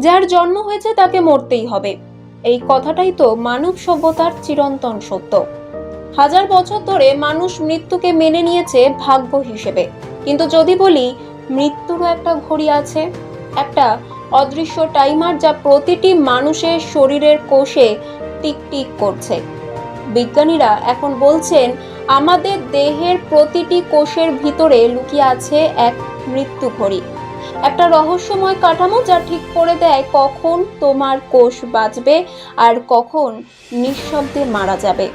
যার জন্ম হয়েছে তাকে মরতেই হবে। এই কথাটাই তো মানব সভ্যতার চিরন্তন সত্য। হাজার বছর ধরে মানুষ মৃত্যুকে মেনে নিয়েছে ভাগ্য হিসেবে। কিন্তু যদি বলি, মৃত্যুরও একটা ঘড়ি আছে, একটা অদৃশ্য টাইমার যা প্রতিটি মানুষের শরীরের কোষে টিক টিক করছে। বিজ্ঞানীরা এখন বলছেন, আমাদের দেহের প্রতিটি কোষের ভিতরে লুকিয়ে আছে এক মৃত্যু ঘড়ি। একটা রহস্যময় কাঠামো যা ঠিক করে দেয় কখন তোমার কোষ বাঁচবে আর কখন নিঃশব্দে মারা যাবে।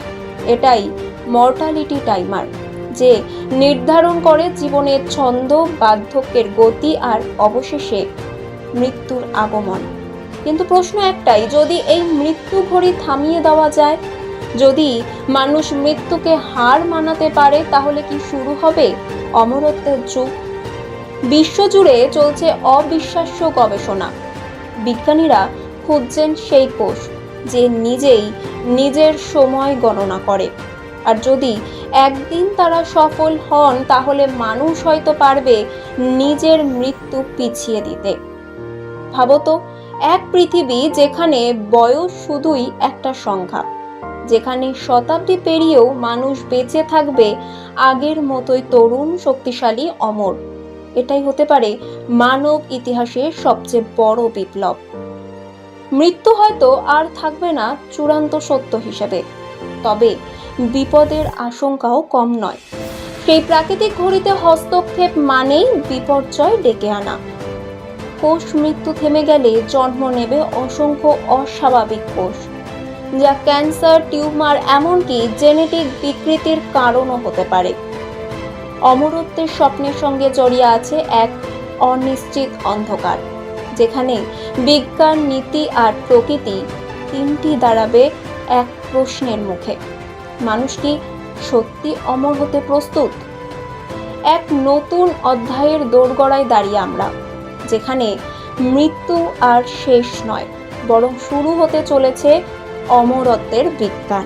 এটাই মর্টালিটি টাইমার যে নির্ধারণ করে জীবনের ছন্দ, বার্ধক্যের গতি আর অবশেষে মৃত্যুর আগমন। কিন্তু প্রশ্ন একটাই, যদি এই মৃত্যু ঘড়ি থামিয়ে দেওয়া যায়? যদি মানুষ মৃত্যুকে হার মানাতে পারে, তাহলে কি শুরু হবে অমরত্বের যুগ? বিশ্বজুড়ে চলছে অবিশ্বাস্য গবেষণা। বিজ্ঞানীরা খুঁজছেন সেই কোষ, যে নিজেই নিজের সময় গণনা করে। আর যদি একদিন তারা সফল হন, তাহলে মানুষ হয়তো পারবে নিজের মৃত্যু পিছিয়ে দিতে। ভাবতো এক পৃথিবী যেখানে বয়স শুধুই একটা সংখ্যা, যেখানে শতাব্দী পেরিয়েও মানুষ বেঁচে থাকবে আগের মতোই তরুণ, শক্তিশালী, অমর। এটাই হতে পারে মানব ইতিহাসের সবচেয়ে বড় বিপ্লব। মৃত্যু হয়তো আর থাকবে না চূড়ান্ত সত্য হিসেবে, তবে বিপদের আশঙ্কাও কম নয়। সেই প্রাকৃতিক ঘড়িতে হস্তক্ষেপ মানেই বিপর্যয় ডেকে আনা। কোষ মৃত্যু থেমে গেলে জন্ম নেবে অসংখ্য অস্বাভাবিক কোষ, যা ক্যান্সার, টিউমার, এমনকি জেনেটিক বিকৃতির কারণও হতে পারে। অমরত্বের স্বপ্নের সঙ্গে জড়িয়ে আছে এক অনিশ্চিত অন্ধকার, যেখানে বিজ্ঞান, নীতি আর প্রকৃতি তিনটি দাঁড়াবে এক প্রশ্নের মুখে। মানুষ কি সত্যি অমর হতে প্রস্তুত? এক নতুন অধ্যায়ের দোরগড়ায় দাঁড়িয়ে আমরা, যেখানে মৃত্যু আর শেষ নয়, বরং শুরু হতে চলেছে অমরত্বের বিজ্ঞান।